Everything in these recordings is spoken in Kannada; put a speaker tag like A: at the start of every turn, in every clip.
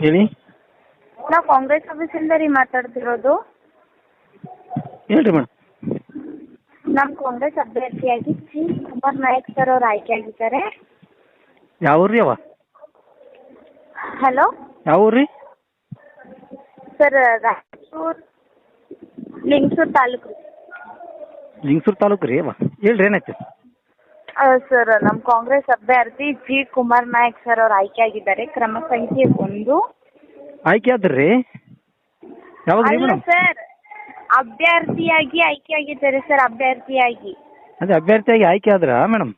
A: ಹೇಳಿ?
B: ನಾವು ಕಾಂಗ್ರೆಸ್ ಆಫೀಸಿಂದ ರೀ ಮಾತಾಡ್ತಿರೋದು.
A: ಹೇಳ್ರಿ ಮೇಡಮ್
B: ನಮ್ಮ ಕಾಂಗ್ರೆಸ್ ಅಭ್ಯರ್ಥಿಯಾಗಿ ಸಿ ಕುಮಾರ್ ನಾಯಕ್ ಸರ್ ಅವ್ರು ಆಯ್ಕೆ ಆಗಿದ್ದಾರೆ.
A: ಯಾವ ಊರು ರೀ ಅವ?
B: ಹಲೋ?
A: ಯಾವ
B: ಸರ್ ರಾಯಚೂರ್ ಲಿಂಗಸೂರ್ ತಾಲೂಕು ಲಿಂಗಸೂರ್
A: ಲಿಂಗಸೂರು ತಾಲೂಕು ರೀ ಅವ. ಹೇಳ್ರಿ ಏನಾಯ್ತು?
B: ಸರ್ ನಮ್ಮ ಕಾಂಗ್ರೆಸ್ ಅಭ್ಯರ್ಥಿ ಜಿ ಕುಮಾರ್ ನಾಯಕ್ ಸರ್ ಅವ್ರು ಆಯ್ಕೆ ಆಗಿದ್ದಾರೆ. ಕ್ರಮ ಸಂಖ್ಯೆ ಒಂದು.
A: ಆಯ್ಕೆ ಆದ್ರಿ ರೀ? ಯಾವಾಗ ರೀ
B: ಅಲ್ಲ
A: ಮೇಡಮ್?
B: ಸರ್ ಅಭ್ಯರ್ಥಿಯಾಗಿ ಆಯ್ಕೆ ಆಗಿದ್ದಾರೆ ಸರ್ ಅಭ್ಯರ್ಥಿಯಾಗಿ.
A: ಅದೇ ಅಭ್ಯರ್ಥಿಯಾಗಿ ಆಯ್ಕೆ ಆದ್ರ ಮೇಡಮ್?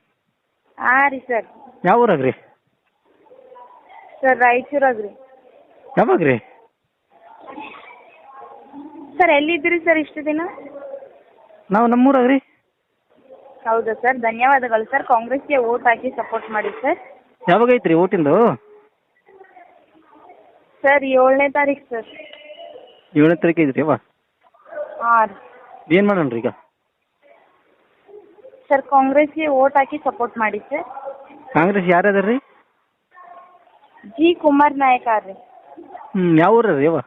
B: ಹಾ ರೀ ಸರ್.
A: ಯಾವ ಊರಾಗ್ರಿ
B: ಸರ್ ರಾಯಚೂರಾಗ್ರಿ ಯಾವಾಗ್ರಿ
A: ಯಾವಾಗ ರೀ?
B: ಸರ್ ಎಲ್ಲಿದ್ದೀರಿ ಸರ್ ಇಷ್ಟು ದಿನ?
A: ನಾವು ನಮ್ಮೂರಾಗ ರೀ.
B: ಹೌದಾ ಸರ್ ಧನ್ಯವಾದಗಳು ಸರ್. ಕಾಂಗ್ರೆಸ್ಗೆ ವೋಟ್ ಹಾಕಿ ಸಪೋರ್ಟ್ ಮಾಡಿ ಸರ್.
A: ಯಾವಾಗ ಐತ್ರಿ ಓಟಿಂದು
B: ಸರ್ ಏಳನೇ ತಾರೀಕು ಸರ್.
A: ಏಳನೇ ತಾರೀಕು ಐತ್ರಿ ಅವ
B: ಹಾಂ
A: ಏನು ಮಾಡೋಣ ಈಗ?
B: ಸರ್ ಕಾಂಗ್ರೆಸ್ಗೆ ವೋಟ್ ಹಾಕಿ ಸಪೋರ್ಟ್ ಮಾಡಿ ಸರ್.
A: ಕಾಂಗ್ರೆಸ್ ಯಾರು ಅದಾರ ರೀ
B: ಜಿ ಕುಮಾರ್ ನಾಯಕ ರೀ
A: ಹ್ಞೂ ಯಾವ ಊರ ರೀ ಅವ?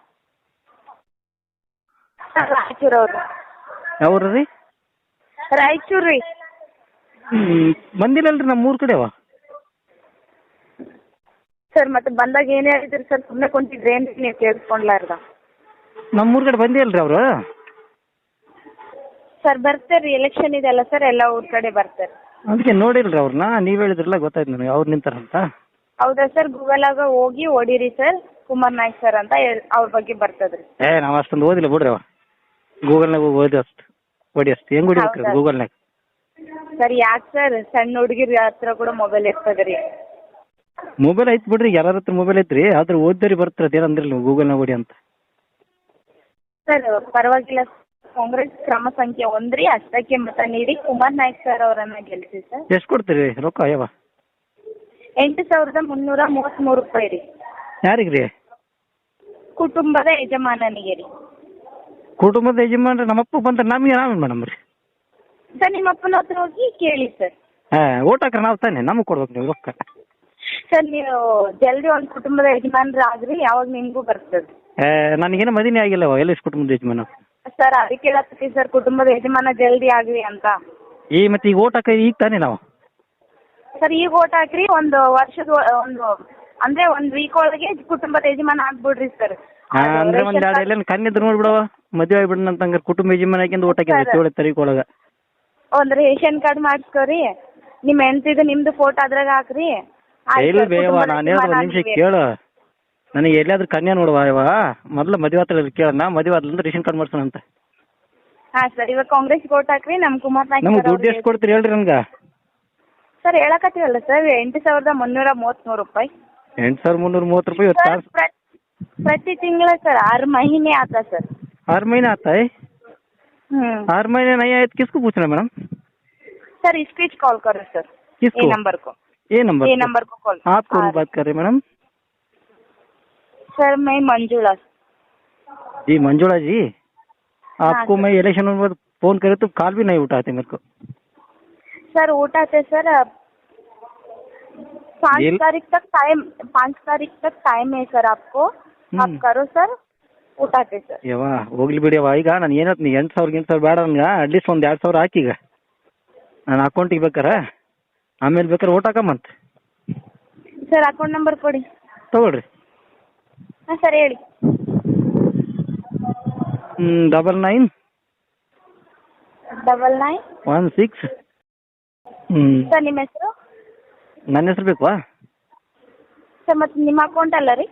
B: ರಾಯಚೂರು ಅವರು
A: ಯಾವ ಊರ ರೀ
B: ರಾಯಚೂರು ರೀ.
A: ಹ್ಞೂ ಬಂದಿಲ್ಲಲ್ರಿ ನಮ್ಮ ಊರ್ ಕಡೆ ಅವ
B: ಸರ್ ಮತ್ತೆ ಬಂದಾಗ ಏನೇ ಹೇಳಿದ್ರಿ ಸರ್? ಸುಮ್ಮನೆ ಕೊಂಡಿದ್ರೆ ಏನು ನೀವು ಕೇಳಿಸ್ಕೊಂಡ್ಲಾರ್ದ?
A: ನಮ್ಮ ಊರ್ ಕಡೆ ಬಂದಿಲ್ಲ ಅವ್ರು. ಅವರು
B: ಸರ್ ಬರ್ತಾರೆ ಎಲೆಕ್ಷನ್ ಇದೆಲ್ಲ ಸರ್ ಎಲ್ಲ ಊರ್ ಕಡೆ ಬರ್ತಾರೆ.
A: ಅದಕ್ಕೆ ನೋಡಿಲ್ರಿ ಅವ್ರನ್ನ ನೀವು ಹೇಳಿದ್ರಲ್ಲ ಗೊತ್ತಾಯ್ತು ನನಗೆ ಅವ್ರು ನಿಂತಾರಂತ
B: ಹೌದಾ ಸರ್ ಗೂಗಲ್ ಆಗ ಹೋಗಿ ಓಡಿರಿ ಸರ್ ಕುಮಾರ್ ನಾಯ್ಕ್ ಸರ್ ಅಂತ ಹೇಳ್- ಅವ್ರ ಬಗ್ಗೆ ಬರ್ತದ್ರಿ.
A: ಏ ನಾವ್ ಅಷ್ಟೊಂದು ಓದಿಲ್ಲ ಬಿಡ್ರಿ ಅವ ಗೂಗಲ್ನಾಗ ಹೋಗಿ ಓದಿ ಅಷ್ಟು ಓಡಿ ಅಷ್ಟು. ಹೆಂಗ್ ಹೊಡಿಬೇಕ್ರಿ
B: ಗೂಗಲ್
A: ಗೂಗಲ್ನಾಗ?
B: ಸರ್ ಯಾಕೆ ಸರ್? ಸಣ್ಣ ಹುಡುಗಿರ ಹತ್ರ ಕೂಡ ಮೊಬೈಲ್ ಇರ್ತದ್ರಿ
A: ಮೊಬೈಲ್ ಐತ್ ಬಿಡ್ರಿ ಯಾರ ಹತ್ರ ಮೊಬೈಲ್ ಐತ್ರಿ? ಆದ್ರೆ ಓದ್ದರಿ ಬರ್ತಾರೆ ಅದೇನಂದ್ರಿ ನೀವು? ಗೂಗಲ್ನಾಗ ಅಂತ.
B: ಸರ್ ಪರವಾಗಿಲ್ಲ ಕಾಂಗ್ರೆಸ್ ಕ್ರಮ ಸಂಖ್ಯೆ ಒಂದ್ರಿ ಅಷ್ಟಕ್ಕೆ ಮತ ನೀಡಿ. ಕುಮಾರ್ ನಾಯಕ್ ಸರ್ ಅವರನ್ನ ಗೆಲ್ಲಿಸಿ ಸರ್.
A: ಎಷ್ಟು ಕೊಡ್ತೀರಿ? ರೊಕ್ಕ ಯಾವ
B: ಎಂಟು ಸಾವಿರದ ಮುನ್ನೂರ ಮೂವತ್ತ್ಮೂರು ರೂಪಾಯಿ ರೀ.
A: ಯಾರಿಗೆ ರೀ?
B: ಕುಟುಂಬದ ಯಜಮಾನನಿಗೆ ರೀ.
A: ಕುಟುಂಬದ ಯಜಮಾನ್ರಿ ನಮ್ಮಪ್ಪ ಬಂದ್ರೆ ನಮಗೆ ನಾವೇನು ಮೇಡಮ್ ರೀ?
B: ಸರ್ ನಿಮ್ಮ ಅಪ್ಪನ ಹತ್ರ ಹೋಗಿ ಕೇಳಿ ಸರ್.
A: ಹಾಂ ಓಟ್ ಹಾಕ್ರೆ ನಾವು ತಾನೆ ನಮಗೆ ಕೊಡ್ಬೇಕು ನೀವು ರೊಕ್ಕ.
B: ಸರ್ ನೀವು ಜಲ್ದಿ ಒಂದು ಕುಟುಂಬದ ಯಜಮಾನರಾಗ್ರಿ ಯಾವಾಗ ನಿಮಗೂ ಬರ್ತದೆ.
A: ಏ ನನಗೇನು ಮದಿನೇ ಆಗಿಲ್ಲ ಎಲ್ಲ ಕುಟುಂಬದ ಯಜಮಾನ?
B: ಸರ್ ಅದಕ್ಕೆ ಹೇಳತ್ತೀವಿ ಸರ್ ಕುಟುಂಬದ ಯಜಮಾನ ಜಲ್ದಿ ಆಗ್ರಿ ಅಂತ.
A: ಈ ಮತ್ತೆ ಈಗ ಓಟ್ ಹಾಕ ಈಗ ತಾನೇ ನಾವು?
B: ಸರ್ ಈಗ ಓಟ್ ಹಾಕ್ರಿ ಒಂದು ವರ್ಷದ ಒ- ಒಂದು ಅಂದ್ರೆ ಒಂದ್ ವೀಕ್ ಒಳಗೆ ಕುಟುಂಬದ ಯಜಮಾನ ಆಗ್ಬಿಡ್ರಿ ಸರ್.
A: ಅಂದ್ರೆ ಒಂದು ಎರಡು ಎಲ್ಲ ಕಣ್ಣಿದ್ರು ನೋಡ್ಬಿಡವ ಮದುವೆ ಆಗ್ಬಿಡಣ ಅಂತ ಹಂಗಾರೆ ಕುಟುಂಬ ಯಜಮಾನ ಹಾಕಿಂದ ಓಟ್ ಹಾಕಿದ್ರಿ. ಏಳು ತಾರೀಕು ಒಳಗೆ
B: ಒಂದ್ ರೇಷನ್ ಕಾರ್ಡ್ ಮಾಡಿಸ್ಕೊರಿ. ನಿಮ್ ಹೆಂಡ್ತಿದು ನಿಮ್ದು ಫೋಟೋ ಅದ್ರಾಗ ಹಾಕ್ರಿ.
A: ಕೇಳು. ನನಗೆ ಎಲ್ಲಾದ್ರೂ ಕನ್ಯಾ ನೋಡುವ ಇವ. ಮದುವೆ ಆತಳ ಕೇಳ ನಾ ಮದುವೆ ಆದ್ಲಂದ್ರೆ ರೇಷನ್ ಕಾರ್ಡ್ ಮಾಡ್ಸೋಣ ಅಂತ.
B: ಹಾ ಸರ್ ಇವಾಗ ಕಾಂಗ್ರೆಸ್ ವೋಟ್ ಹಾಕ್ರಿ ನಮ್ ಕುಮಾರ್ ನಾಯ್ಕ
A: ದುಡ್ಡು ಎಷ್ಟು ಕೊಡ್ತೀರಿ ಹೇಳ್ರಿ ನಂಗ
B: ಸರ್ ಹೇಳಕತ್ತೀವಲ್ಲ ಸರ್ ಎಂಟು ಸಾವಿರದ ಮುನ್ನೂರ ಮೂವತ್ತ್ಮೂರು ರೂಪಾಯಿ.
A: ಎಂಟು ಸಾವಿರದ ಮುನ್ನೂರ ಮೂವತ್ತು ರೂಪಾಯಿ
B: ಪ್ರತಿ- ತಿಂಗಳ ಸರ್ ಆರು ಮಹಿನೆ ಆತ ಸರ್.
A: ಆರು ಮೈನ ಆತಾಯ್ है
B: हम्म
A: महीने नहीं आए तो किसको पूछना मैडम?
B: सर इस बीच कॉल करो सर।
A: किसको?
B: नंबर को।
A: ये नंबर
B: ये नंबर को कॉल
A: आप कौन बात कर रहे मैडम?
B: सर मैं मंजुला।
A: जी मंजुला जी। आपको मैं इलेक्शन में फ़ोन करे तो कॉल भी नहीं उठाते मेरे को।
B: सर उठाते सर पाँच तारीख तक टाइम पाँच तारीख तक टाइम है सर आपको। आप
A: हम्म।
B: करो सर। ಊಟ ಆಕೈತಿ
A: ಸರ್. ಹೋಗ್ಲಿ ಬಿಡಿಯವ್ವ ಈಗ ನಾನು ಏನತ್ ನೀ ಎಂಟು ಸಾವಿರ ಎಂಟು ಸಾವಿರ ಬೇಡ ನನ್ಗೆ. ಅಟ್ಲೀಸ್ಟ್ ಒಂದು ಎರಡು ಸಾವಿರ ಹಾಕೀಗ. ನನ್ನ ಅಕೌಂಟಿಗೆ ಬೇಕಾರೆ. ಆಮೇಲೆ ಬೇಕಾರೆ ಓಟ್ ಹಾಕಮ್ಮಂತ
B: ಸರ್ ಅಕೌಂಟ್ ನಂಬರ್ ಕೊಡಿ.
A: ತಗೊಳ್ರಿ.
B: ಹಾಂ ಸರ್ ಹೇಳಿ.
A: Double nine
B: double nine
A: one six ಹ್ಞೂ
B: ಸರ್ ನಿಮ್ಮ ಹೆಸರು?
A: ನನ್ನ ಹೆಸ್ರು ಬೇಕಾ
B: ಸರ್ ಮತ್ತು ನಿಮ್ಮ ಅಕೌಂಟ್ ಅಲ್ಲ ರೀ?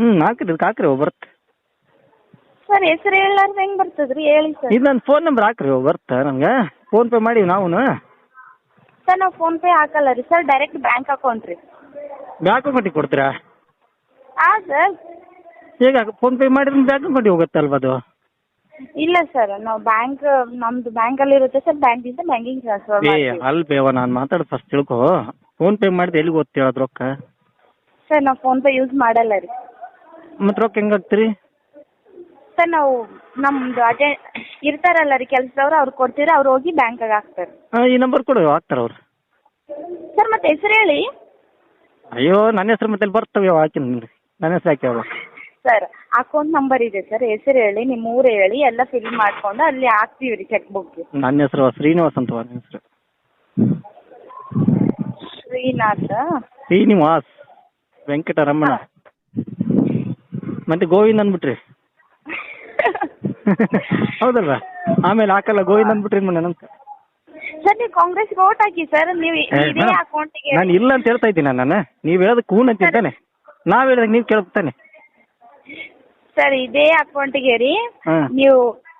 A: ಹ್ಞೂ ಹಾಕ್ರಿ ಇದಕ್ಕೆ ಹಾಕ್ರಿ ಬರುತ್ತೆ
B: ಸರ್ ಹೆಸರು ಹೇಳಾರ್ದು ಹೆಂಗ್ ಬರ್ತದೆ ರೀ ಹೇಳಿ ಸರ್.
A: ಇದು ನನ್ನ ಫೋನ್ ನಂಬರ್ ಹಾಕ್ರಿ ಬರ್ತಾ ನಮ್ಗೆ? ಫೋನ್ ಪೇ ಮಾಡಿ ನಾವು
B: ಸರ್ ನಾವು ಫೋನ್ ಪೇ ಹಾಕಲ್ಲ ರೀ. ಸರ್ ಡೈರೆಕ್ಟ್ ಬ್ಯಾಂಕ್ ಅಕೌಂಟ್ ರೀ.
A: ಬ್ಯಾಂಕ್ ಅಕೌಂಟಿಗೆ ಕೊಡ್ತೀರಾ?
B: ಹಾಂ ಸರ್.
A: ಹೇಗೆ ಫೋನ್ ಪೇ ಮಾಡಿದ್ರೆ ಬ್ಯಾಂಕ್ ಅಕೌಂಟಿಗೆ ಹೋಗುತ್ತಲ್ವ ಅದು?
B: ಇಲ್ಲ ಸರ್ ನಾವು ಬ್ಯಾಂಕ್ ನಮ್ದು ಬ್ಯಾಂಕಲ್ಲಿ ಇರುತ್ತೆ ಸರ್. ಬ್ಯಾಂಕಿಂದ ಬ್ಯಾಂಕಿಂಗ್ ಟ್ರಾನ್ಸ್ಫರ್
A: ಏ
B: ಮಾಡ್ತೀವಿ.
A: ಅಲ್ಲಿ ಬೇವ ನಾನು ಮಾತಾಡ್ ಫಸ್ಟ್ ತಿಳ್ಕೊ. ಫೋನ್ ಪೇ ಮಾಡಿದ್ರೆ ಎಲ್ಲಿಗೆ ಓದ್ತಿ ಅದು ರೊಕ್ಕ
B: ಸರ್ ನಾವು ಫೋನ್ ಪೇ ಯೂಸ್ ಮಾಡಲ್ಲ ರೀ.
A: ಮತ್ತೆ ರೊಕ್ಕ ಹೆಂಗೆ ಹಾಕ್ತೀರಿ?
B: ಸರ್ ನಾವು ನಮ್ದು ಅಟೆ ಇರ್ತಾರಲ್ಲ ರೀ ಕೆಲಸದವ್ರು ಅವ್ರು ಕೊಡ್ತೀರಾ ಅವ್ರು ಹೋಗಿ ಬ್ಯಾಂಕಾಗ ಹಾಕ್ತಾರೆ.
A: ಹಾಂ ಈ ನಂಬರ್ ಕೊಡು ಹಾಕ್ತಾರೆ ಅವ್ರು.
B: ಸರ್ ಮತ್ತೆ ಹೆಸರು ಹೇಳಿ?
A: ಅಯ್ಯೋ ನನ್ನ ಹೆಸರು ಮತ್ತೆ ಇಲ್ಲಿ ಬರ್ತವೆ ಹಾಕಿ ನನ್ನ. ಹೆಸರು ಹಾಕಿ
B: ಸರ್ ಅಕೌಂಟ್ ನಂಬರ್ ಇದೆ ಸರ್ ಹೆಸರು ಹೇಳಿ ನಿಮ್ಮ ಊರು ಹೇಳಿ ಎಲ್ಲ ಫಿಲ್ ಮಾಡ್ಕೊಂಡು ಅಲ್ಲಿ ಹಾಕ್ತೀವಿ ರೀ ಚೆಕ್ ಬುಕ್
A: ನನ್ನ ಹೆಸರು ಶ್ರೀನಿವಾಸ್ ಅಂತ ನನ್ನ ಹೆಸರು.
B: ಶ್ರೀನಾಥ?
A: ಶ್ರೀನಿವಾಸ್ ವೆಂಕಟರಮಣ. ಮತ್ತೆ ಗೋವಿಂದ್ ಅಂದ್ಬಿಟ್ರಿ. ಹೌದಲ್ವಾ? ಆಮೇಲೆ ಹಾಕಲ್ಲ ಗೋವಿಂದ್ ಅಂದ್ಬಿಟ್ರಿ ಮೇಡಮ್ ಅಂತ?
B: ಸರ್ ನೀವು ಕಾಂಗ್ರೆಸ್ ವೋಟ್ ಹಾಕಿ ಸರ್ ನೀವು ಇದೇ ಅಕೌಂಟಿಗೆ
A: ನಾನು ಇಲ್ಲ ಅಂತ ಹೇಳ್ತಾ ಇದ್ದೀನಿ ನಾನು. ನೀವು ಹೇಳೋದು ಕೂನ್ ಅಂತಿದ್ದಾನೆ ನಾವ್ ಹೇಳಿದಾಗ ನೀವು ಕೇಳ್ತಾನೆ
B: ಸರ್ ಇದೇ ಅಕೌಂಟಿಗೆ ರೀ.
A: ಹಾಂ.
B: ನೀವು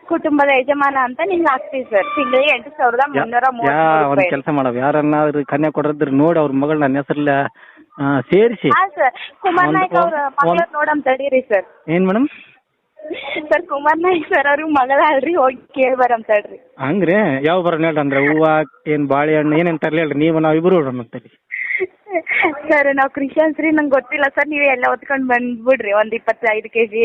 B: ಕುಟುಂಬದ ಯಜಮಾನ ಅಂತ ನಿಮ್ಗೆ ಹಾಕ್ತೀವಿ ಸರ್. ತಿಂಗಳಿಗೆ ಎಂಟು ಸಾವಿರದ ಮುನ್ನೂರ
A: ಯಾ
B: ಮೂವತ್ತು
A: ಒಂದು
B: ರೂಪಾಯಿ.
A: ಕೆಲಸ ಮಾಡವ್ ಯಾರನ್ನಾದ್ರೂ ಕನ್ಯಾ ಕೊಡೋದ್ರ ನೋಡಿ ಅವ್ರ ಮಗಳ ನನ್ನ ಹೆಸರಲ್ಲ ಸೇರಿಸಿ.
B: ಹಾ ಸರ್. ಕುಮಾರ್
A: ಒಂದು-
B: ನಾಯ್ಕ ಅವ್ರ
A: ಒಂದು-
B: ಮಗಳ ನೋಡಮ್ ತಡೀರಿ ಸರ್.
A: ಏನ್ madam
B: sir Kumar Naik sir ಅವ್ರಿಗ್ ಮಗಳ ಅಲ್ರಿ ಹೋಗಿ ಕೇಳಿ ಬರಂತ ಹೇಳ್ರಿ.
A: ಹಂಗ್ರಿ ಯಾವ ಬರೋಣ ಹೇಳ್ರಿ ಅಂದ್ರೆ ಹೂವ ಏನ್ ಬಾಳೆಹಣ್ಣು ಏನೇನ್ ತರ್ಲಿ ಹೇಳ್ರಿ ನೀವು ನಾವ್ ಇಬ್ರು ಹೋಗ್ರಿ
B: ಸರ್ ನಾವು ಕ್ರಿಶ್ಚಿಯನ್ಸ್ ರೀ ನಂಗೆ ಗೊತ್ತಿಲ್ಲ ಸರ್ ನೀವೇ ಎಲ್ಲ ಹೊತ್ಕೊಂಡ್ ಬಂದ್ಬಿಡ್ರಿ ಒಂದ್ ಇಪ್ಪತ್ತೈದು ಕೆ ಜಿ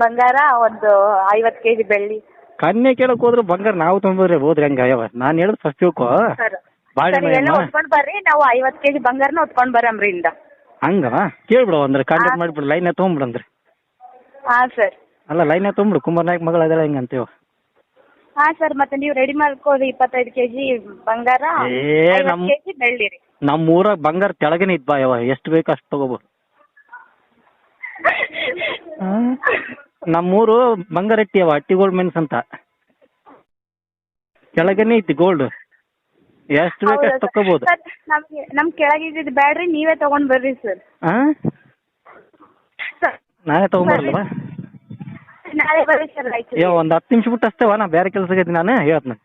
B: ಬಂಗಾರ ಒಂದು ಐವತ್ ಕೆ ಜಿ ಬೆಳ್ಳಿ.
A: ಕನ್ಯೆ ಕೇಳಕ್ ಹೋದ್ರೆ ಬಂಗಾರ ನಾವು ತುಂಬಿದ್ರೆ ಹೋದ್ರಿ ಹಂಗ ಯಾವ ನಾನು ಹೇಳುದು ಫಸ್ಟ್ ತಿಳ್ಕೊ.
B: ಸರ್ ಸರ್ ಹೊತ್ಕೊಂಡು ಬರ್ರಿ ನಾವು ಐವತ್ತು ಕೆಜಿ ಬಂಗಾರನ ಹೊತ್ಕೊಂಡು ಬರಮ್ರಿ ಇಂದ.
A: ಹಂಗ ಕೇಳ್ಬಿಡು ಅಂದ್ರೆ ಕಾಂಟ್ಯಾಕ್ಟ್ ಮಾಡ್ಬಿಡು ಲೈನ್ ತೊಗೊಂಬಿಡು ಹಾ
B: ಹಾಂ ಸರ್.
A: ಅಲ್ಲ ಲೈನ್ ತುಂಬಿಡು ಕುಮಾರ್ ನಾಯ್ಕ ಮಗಳ ಅದೆಲ್ಲ ಹಿಂಗ ಅಂತೀವ
B: ಹಾ ಸರ್ ಮತ್ತೆ ನೀವು ರೆಡಿ ಮಾಡ್ಕೊಳ್ಳಿ ಇಪ್ಪತ್ತೈದು ಕೆಜಿ ಬಂಗಾರ
A: ಏ,
B: ಐವತ್ತು
A: ನಮ್-
B: ಕೆ ಬೆಳ್ಳಿ ರೀ.
A: ನಮ್ಮ ಊರಾಗ ಬಂಗಾರ ತೆಳಗನೆ ಇದ್ ಬಾ ಯಾವ ಎಷ್ಟು ಬೇಕು ಅಷ್ಟು ತಗೋಬೋದು ನಮ್ಮೂರು ಬಂಗಾರಟ್ಟಿ ಅವ ಹಟ್ಟಿ ಗೋಲ್ಡ್ ಮೆನ್ಸ್ ಅಂತ. ಕೆಳಗನೆ ಐತಿ ಗೋಲ್ಡ್ ಎಷ್ಟು ಬೇಕು ಅಷ್ಟು ತಗೋಬಹುದು
B: ಸರ್? ನಮ್ಗೆ ನಮ್ ಬ್ಯಾಡ್ರಿ ನೀವೇ ತಗೊಂಡ್ ಬರ್ರಿ ಸರ್.
A: ಹಾ?
B: ತಗೊಂಡ್
A: ನಾನೇ ತಗೊಂಬರಲ್ವಾ
B: ನಾಳೆ
A: ಏ ಒಂದು ಹತ್ತು ನಿಮಿಷ ಬಿಟ್ಟು ಅಷ್ಟೇವಾ ನಾ ಬೇರೆ ಕೆಲಸ ನಾನು ಹೇಳ್ತೀನಿ.